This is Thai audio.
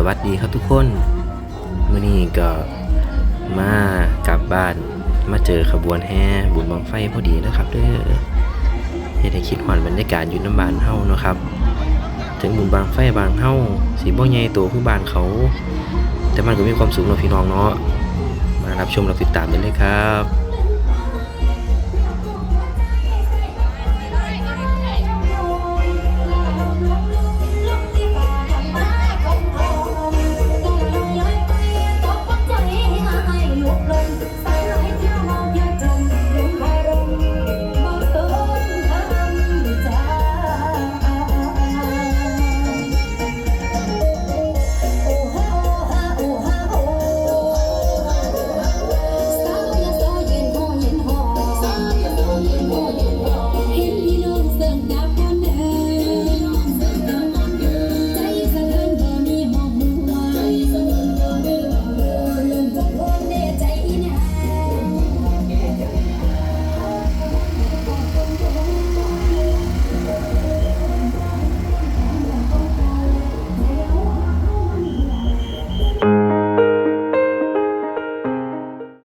สวัสดีครับทุกคนมื่อนี้ก็มากลับบ้านมาเจอขบวนแห่บุญบังไฟพอดีนะครับเด้อเฮ็ดให้คิดหอนบรรยากาศอยู่น้ำบานเฮาเนาะครับ ถึงบุญบางไฟบางเฮาสีบ่ใหญ่โตคือบ้านเขา แต่มันก็มีความสุขเนาะพี่น้องเนาะมารับชมรับติดตามได้เลยครับ